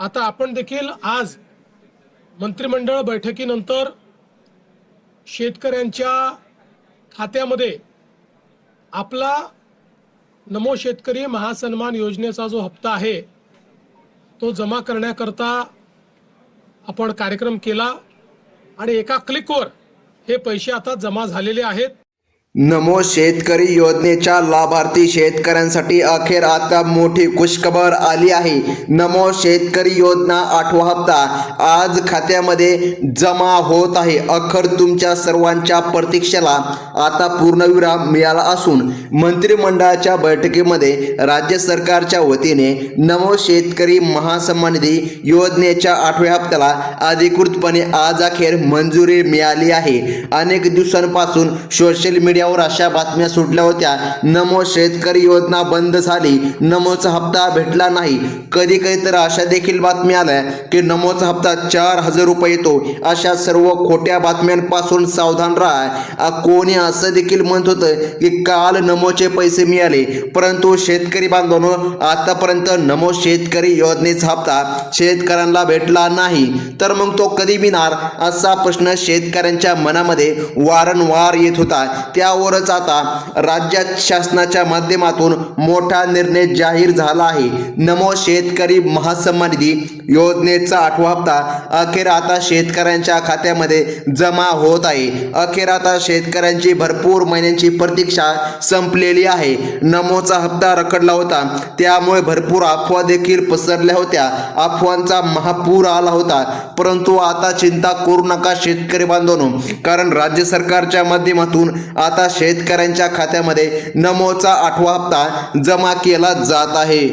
आता आपण देखील आज मंत्रिमंडळ बैठकीनंतर शेतकऱ्यांच्या खात्यामध्ये आपला नमो शेतकरी महासन्मान योजनेचा जो हप्ता आहे तो जमा करण्याकरता आपण कार्यक्रम केला आणि एका क्लिकवर हे पैसे आता जमा झालेले आहेत. नमो शेतकरी योजनेच्या लाभार्थी शेतकऱ्यांसाठी अखेर आता मोठी खुशखबर आली आहे. नमो शेतकरी योजना आठवा हप्ता आज खात्यामध्ये जमा होत आहे. अखेर तुमच्या सर्वांच्या प्रतीक्षेला आता पूर्णविराम मिळाला असून मंत्रिमंडळाच्या बैठकीमध्ये राज्य सरकारच्या वतीने नमो शेतकरी महासन्मान निधी योजनेच्या आठव्या हप्त्याला अधिकृतपणे आज अखेर मंजुरी मिळाली आहे. अनेक दिवसांपासून सोशल मीडिया मीडियावर अशा बातम्या सुटल्या होत्या. नमो शेतकरी योजना बंद झाली. नमोचा हप्ता भेटला नाही. कधी कधी तर अशा देखील बातम्या आल्या की नमोचा हप्ता चार हजार रुपये येतो. अशा सर्व खोट्या बातम्यांपासून सावधान राहा. कोणी असं देखील म्हणत होतं की काल नमोचे पैसे मिळाले. परंतु शेतकरी बांधवांनो आतापर्यंत नमो शेतकरी योजनेचा हप्ता शेतकऱ्यांना भेटला नाही. तर मग तो कधी मिळणार? असा प्रश्न शेतकऱ्यांच्या मनामध्ये वारंवार येत होता. त्या त्यावरच आता राज्यात शासनाच्या माध्यमातून मोठा निर्णय जाहीर झाला आहे. नमो शेतकरी महासन्मान निधी योजनेचा आठवा हप्ता अखेर आता शेतकऱ्यांच्या खात्यामध्ये जमा होत आहे. अखेर आता शेतकऱ्यांची भरपूर महिन्यांची प्रतीक्षा संपलेली आहे. नमोचा हप्ता रखडला होता. त्यामुळे भरपूर अफवा देखील पसरल्या होत्या. अफवांचा महापूर आला होता. परंतु आता चिंता करू नका शेतकरी बांधवांनो. कारण राज्य सरकारच्या माध्यमातून आता आता शेतकऱ्यांच्या खात्यामध्ये नमोचा आठवा हप्ता जमा केला जात आहे.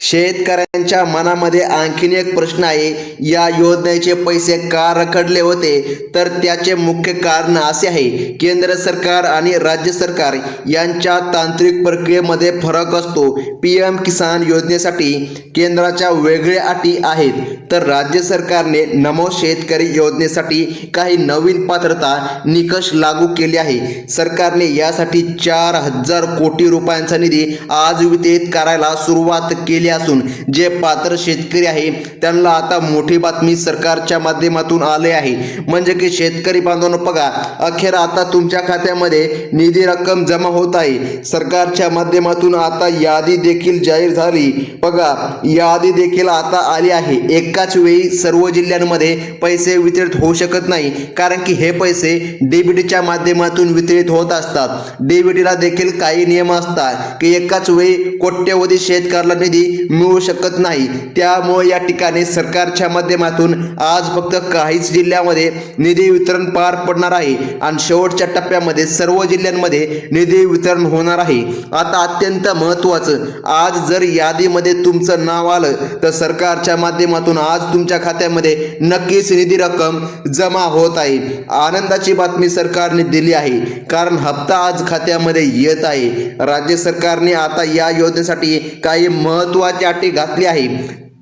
शेतकऱ्यांच्या मनामध्ये आणखीन एक प्रश्न आहे या योजनेचे पैसे का रखडले होते? तर त्याचे मुख्य कारण असे आहे केंद्र सरकार आणि राज्य सरकार यांच्या तांत्रिक प्रक्रियेमध्ये फरक असतो. पी एम किसान योजनेसाठी केंद्राच्या वेगळ्या अटी आहेत. तर राज्य सरकारने नमो शेतकरी योजनेसाठी काही नवीन पात्रता निकष लागू केले आहे. सरकारने यासाठी चार हजार कोटी रुपयांचा निधी आज वितरित करायला सुरुवात केली असून जे पात्र शेतकरी आहे त्यांना आता मोठी बातमी सरकारच्या माध्यमातून आले आहे. म्हणजे की शेतकरी बांधवांनो बघा अखेर आता तुमच्या खात्यामध्ये निधी रक्कम जमा होत आहे. सरकारच्या माध्यमातून आता यादी देखील जाहीर झाली. बघा यादी देखील आता आली आहे. एकाच वेळी सर्व जिल्ह्यांमध्ये पैसे वितरित होऊ शकत नाही कारण की हे पैसे डीबीटीच्या माध्यमातून वितरित होत असतात. डीबीटीला देखील काही नियम असतात की एकाच वेळी कोट्यवधी शेतकऱ्याला निधी मिळू शकत नाही. त्यामुळे या ठिकाणी सरकारच्या माध्यमातून आज फक्त काहीच जिल्ह्यामध्ये निधी वितरण पार पडणार आहे. आणि शेवटच्या टप्प्यामध्ये सर्व जिल्ह्यांमध्ये निधी वितरण होणार आहे. आता अत्यंत महत्त्वाचं आज जर यादीमध्ये तुमचं नाव आलं तर सरकारच्या माध्यमातून आज तुमच्या खात्यामध्ये नक्कीच निधी रक्कम जमा होत आहे. आनंदाची बातमी सरकारने दिली आहे. कारण हप्ता आज खात्यामध्ये येत आहे. राज्य सरकारने आता या योजनेसाठी काही महत्त्वाचे अटी घातली आहे.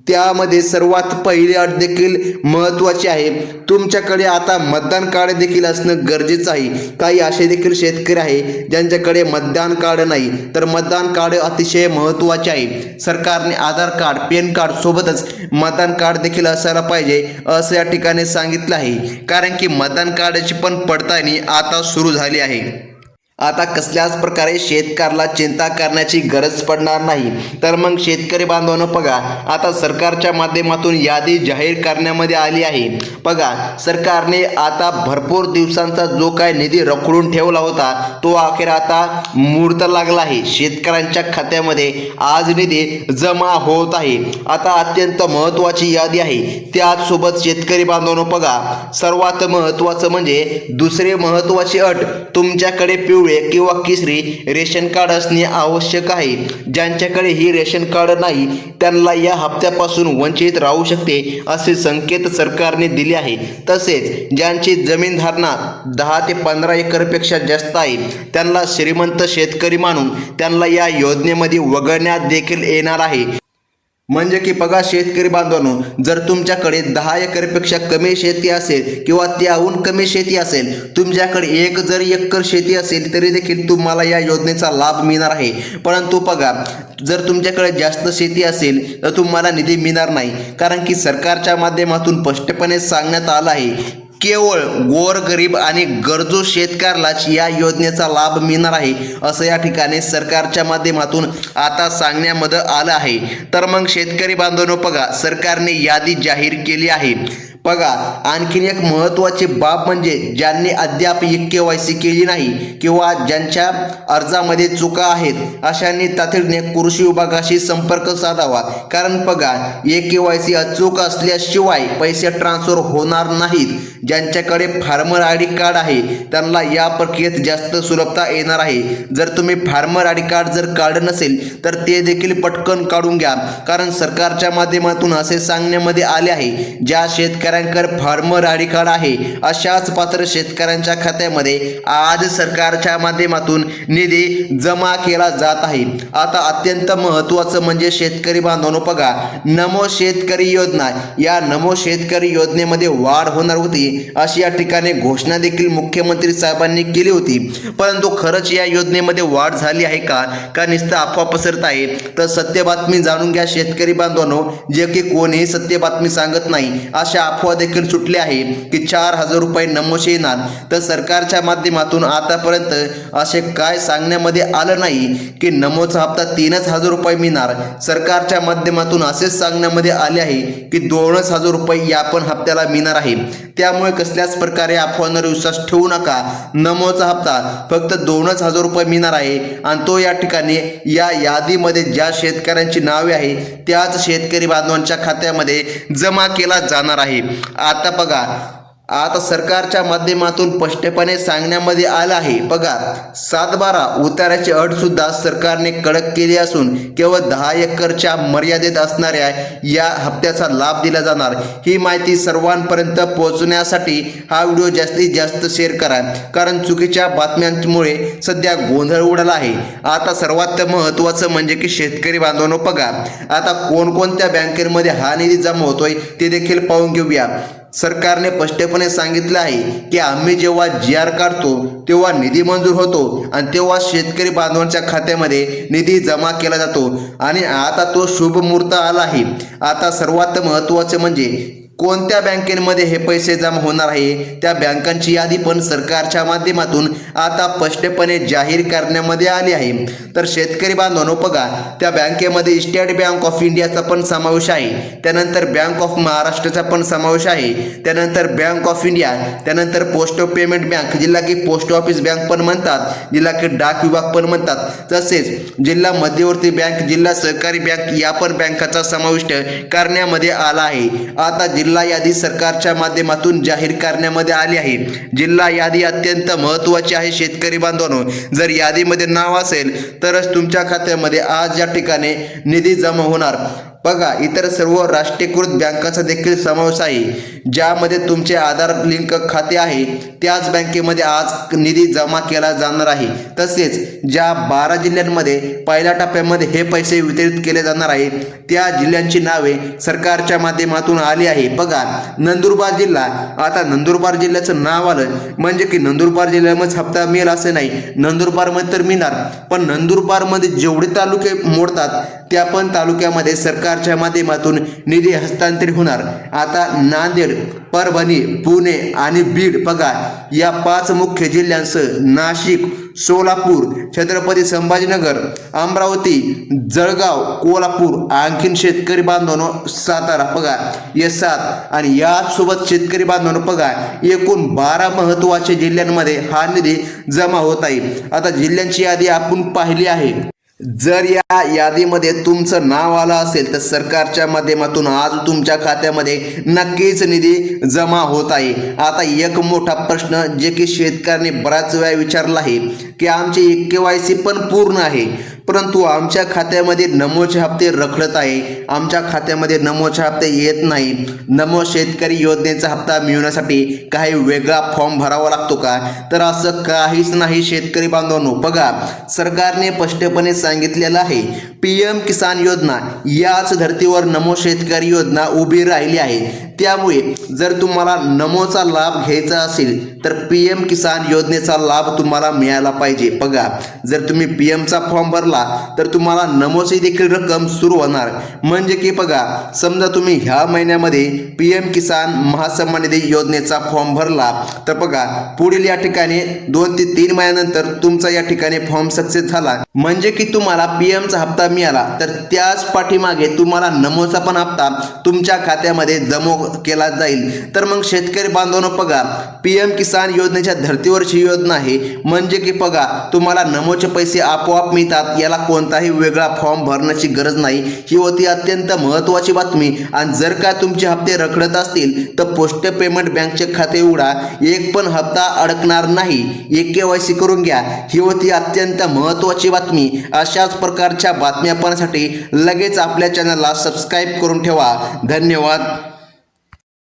त्यामध्ये सर्वात पहिली अट देखील महत्त्वाची आहे. तुमच्याकडे आता मतदान कार्ड देखील असणं गरजेचं आहे. काही असे देखील शेतकरी आहे ज्यांच्याकडे मतदान कार्ड नाही तर मतदान कार्ड अतिशय महत्त्वाचे आहे. सरकारने आधार कार्ड पॅन कार्ड सोबतच मतदान कार्ड देखील असायला पाहिजे असं या ठिकाणी सांगितलं आहे. कारण की मतदान कार्डाची पण पडताळणी आता सुरू झाली आहे. आता कसल्याच प्रकारे शेतकऱ्याला चिंता करण्याची गरज पडणार नाही. तर मग शेतकरी बांधवांनो बघा आता सरकारच्या माध्यमातून यादी जाहीर करण्यामध्ये आली आहे. बघा सरकारने आता भरपूर दिवसांचा जो काय निधी रखडून ठेवला होता तो अखेर आता मूर्त लागला आहे. शेतकऱ्यांच्या खात्यामध्ये आज निधी जमा होत आहे. आता अत्यंत महत्त्वाची यादी आहे. त्याचसोबत शेतकरी बांधवांनो बघा सर्वात महत्त्वाचं म्हणजे दुसरे महत्त्वाची अट तुमच्याकडे पिवळी किंवा केसरी रेशन कार्ड असणे आवश्यक आहे. ज्यांच्याकडे ही रेशन कार्ड नाही त्यांना या हप्त्यापासून वंचित राहू शकते असे संकेत सरकारने दिले आहे. तसेच ज्यांची जमीन धारणा दहा ते पंधरा एकरपेक्षा जास्त आहे त्यांना श्रीमंत शेतकरी मानून त्यांना या योजनेमध्ये वगळण्यात देखील येणार आहे. म्हणजे की बघा शेतकरी बांधवांनो जर तुमच्याकडे दहा एकरपेक्षा कमी शेती असेल किंवा त्याहून कमी शेती असेल तुमच्याकडे एक जर एकर शेती असेल तरी देखील तुम्हाला या योजनेचा लाभ मिळणार आहे. परंतु बघा जर तुमच्याकडे जास्त शेती असेल तर तुम्हाला निधी मिळणार नाही. कारण की सरकारच्या माध्यमातून स्पष्टपणे सांगण्यात आलं आहे केवळ गोरगरीब आणि गरजू शेतकऱ्यालाच या योजनेचा लाभ मिळणार आहे असं या ठिकाणी सरकारच्या माध्यमातून आता सांगण्यामध्ये आलं आहे. तर मग शेतकरी बांधवांनो बघा सरकारने यादी जाहीर केली आहे. बघा आणखीन एक महत्त्वाची बाब म्हणजे ज्यांनी अद्याप ई के वाय सी केली नाही किंवा ज्यांच्या अर्जामध्ये चुका आहेत अशांनी तातडीने कृषी विभागाशी संपर्क साधावा. कारण बघा ए के वाय सी अचूक असल्याशिवाय पैसे ट्रान्सफर होणार नाहीत. ज्यांच्याकडे फार्मर आय डी कार्ड आहे त्यांना या प्रक्रियेत जास्त सुलभता येणार आहे. जर तुम्ही फार्मर आय डी कार्ड जर काढलं नसेल तर ते देखील पटकन काढून घ्या. कारण सरकारच्या माध्यमातून असे सांगण्यामध्ये आले आहे ज्या शेतकऱ्या शेतकऱ्यांकर फार्मर आय कार्ड आहे. अशाच पात्र शेतकऱ्यांच्या खात्यामध्ये आज सरकारच्या माध्यमातून निधी जमा केला जात आहे. आता अत्यंत महत्त्वाचं म्हणजे शेतकरी बांधवांनो बघा नमो शेतकरी योजना. या नमो शेतकरी योजनेमध्ये वाढ होणार होती अशी या ठिकाणी घोषणा देखील मुख्यमंत्री साहेबांनी केली होती. परंतु खरंच या योजनेमध्ये वाढ झाली आहे का? का नुसतं अफवा पसरत आहे? तर सत्य बातमी जाणून घ्या शेतकरी बांधवांनो जे की कोणीही सत्य बातमी सांगत नाही अशा अफवा देखील सुटली आहे की चार हजार रुपये नमोशे येणार. तर सरकारच्या माध्यमातून आतापर्यंत असे काय सांगण्यामध्ये आलं नाही की नमोचा हप्ता तीनच हजार रुपये मिळणार. सरकारच्या माध्यमातून असेच सांगण्यामध्ये आले आहे की दोनच हजार रुपये या पण हप्त्याला मिळणार आहे. त्यामुळे कसल्याच प्रकारे अफवांवर विश्वास ठेवू नका. नमोचा हप्ता फक्त दोनच हजार रुपये मिळणार आहे आणि तो या ठिकाणी या यादीमध्ये ज्या शेतकऱ्यांची नावे आहे त्याच शेतकरी बांधवांच्या खात्यामध्ये जमा केला जाणार आहे. आता बघा आता सरकारच्या माध्यमातून स्पष्टपणे सांगण्यामध्ये आलं आहे. बघा सातबारा उताराची अट सुद्धा सरकारने कडक केली असून केवळ दहा एकरच्या मर्यादेत असणाऱ्या या हप्त्याचा लाभ दिला जाणार. ही माहिती सर्वांपर्यंत पोहोचण्यासाठी हा व्हिडिओ जास्तीत जास्त शेअर करा. कारण चुकीच्या बातम्यांमुळे सध्या गोंधळ उडाला आहे. आता सर्वात महत्त्वाचं म्हणजे की शेतकरी बांधवांनो बघा आता कोणकोणत्या बँकेमध्ये हा निधी जमा होतोय ते देखील पाहून घेऊया. सरकारने स्पष्टपणे सांगितलं आहे की आम्ही जेव्हा जी आर काढतो तेव्हा निधी मंजूर होतो आणि तेव्हा शेतकरी बांधवांच्या खात्यामध्ये निधी जमा केला जातो. आणि आता तो शुभ मुहूर्त आला आहे. आता सर्वात महत्त्वाचं म्हणजे कोणत्या बँकेमध्ये हे पैसे जमा होणार आहे? त्या बँकांची यादी पण सरकारच्या माध्यमातून आता स्पष्टपणे जाहीर करण्यामध्ये आली आहे. तर शेतकरी बांधवांनो बघा त्या बँकेमध्ये स्टेट बँक ऑफ इंडियाचा पण समावेश आहे. त्यानंतर बँक ऑफ महाराष्ट्राचा पण समावेश आहे. त्यानंतर बँक ऑफ इंडिया त्यानंतर पोस्ट ऑफ पेमेंट बँक जिल्हा की पोस्ट ऑफिस बँक पण म्हणतात. जिल्हा की डाक विभाग पण म्हणतात. तसेच जिल्हा मध्यवर्ती बँक जिल्हा सहकारी बँक या पण बँकाचा समाविष्ट करण्यामध्ये आला आहे. आता जिल्हा यादी सरकारच्या माध्यमातून जाहीर करण्यामध्ये आली आहे. जिल्हा यादी अत्यंत महत्त्वाची आहे शेतकरी बांधवांनो. जर यादीमध्ये नाव असेल तरच तुमच्या खात्यामध्ये आज या ठिकाणी निधी जमा होणार. बघा इतर सर्व राष्ट्रीयकृत बँकांचा देखील समावेश आहे ज्यामध्ये तुमचे आधार लिंक खाते आहे त्याच बँकेमध्ये आज निधी जमा केला जाणार आहे. तसेच ज्या बारा जिल्ह्यांमध्ये पहिल्या टप्प्यामध्ये हे पैसे वितरित केले जाणार आहे त्या जिल्ह्यांची नावे सरकारच्या माध्यमातून आली आहे. बघा नंदुरबार जिल्हा आता नंदुरबार जिल्ह्याचं नाव आलं म्हणजे की नंदुरबार जिल्ह्यामध्येच हप्ता मिळेल असं नाही. नंदुरबारमध्ये तर मिळणार पण नंदुरबारमध्ये जेवढे तालुके मोडतात त्या पण तालुक्यामध्ये सरकारच्या माध्यमातून निधी हस्तांतरित होणार. आता नांदेड परभणी पुणे आणि बीड बघा या पाच मुख्य जिल्ह्यांसह नाशिक सोलापूर छत्रपती संभाजीनगर अमरावती जळगाव कोल्हापूर आणखीन शेतकरी बांधवांनो सातारा पगार या सात. आणि यासोबत शेतकरी बांधवांनो पगार एकूण बारा महत्त्वाच्या जिल्ह्यांमध्ये हा निधी जमा होत आहे. आता जिल्ह्यांची यादी आपण पाहिली आहे. जर या यादीमध्ये तुमचं नाव आलं असेल तर सरकारच्या माध्यमातून आज तुमच्या खात्यामध्ये नक्कीच निधी जमा होत आहे. आता एक मोठा प्रश्न जे की शेतकऱ्यांनी बराच वेळा विचारला आहे की आमची के वाय सी पण पूर्ण आहे परंतु आमच्या खात्यामध्ये नमोचे हप्ते रखडत आहे. आमच्या खात्यामध्ये नमोचे हप्ते येत नाही. नमो शेतकरी योजनेचा हप्ता मिळवण्यासाठी काही वेगळा फॉर्म भरावा लागतो का? तर असं काहीच नाही शेतकरी बांधवांनो. बघा सरकारने स्पष्टपणे सांगितलेलं आहे पी एम किसान योजना याच धर्तीवर नमो शेतकरी योजना उभी राहिली आहे. त्यामुळे जर तुम्हाला नमोचा लाभ घ्यायचा असेल तर पी एम किसान योजनेचा लाभ तुम्हाला मिळायला पाहिजे. बघा जर तुम्ही पी एमचा फॉर्म भरला तर तुम्हाला नमोची देखील रक्कम सुरू होणार. म्हणजे की बघा समजा तुम्ही ह्या महिन्यामध्ये पी एम किसान महासन्मान निधी योजनेचा फॉर्म भरला तर बघा पुढील या ठिकाणी दोन ते तीन महिन्यानंतर तुमचा या ठिकाणी फॉर्म सक्सेस झाला. म्हणजे की तुम्हाला पी एमचा हप्ता मिळाला तर त्याच पाठीमागे तुम्हाला नमोचा पण हप्ता तुमच्या खात्यामध्ये जमो केला जाईल. तर मग शेतकरी बांधवांनो बघा पी एम किसान योजनेच्या धर्तीवरची योजना आहे. म्हणजे की बघा तुम्हाला नमोचे पैसे आपोआप मिळतात याला कोणताही वेगळा फॉर्म भरण्याची गरज नाही. ही होती अत्यंत महत्त्वाची बातमी. आणि जर का तुमचे हप्ते रखडत असतील तर पोस्ट पेमेंट बँकचे खाते उघडा. एक पण हप्ता अडकणार नाही. एक के वाय सी करून घ्या. ही होती अत्यंत महत्त्वाची बातमी. अशाच प्रकारच्या बातम्या पाहण्यासाठी लगेच आपल्या चॅनलला सबस्क्राईब करून ठेवा. धन्यवाद.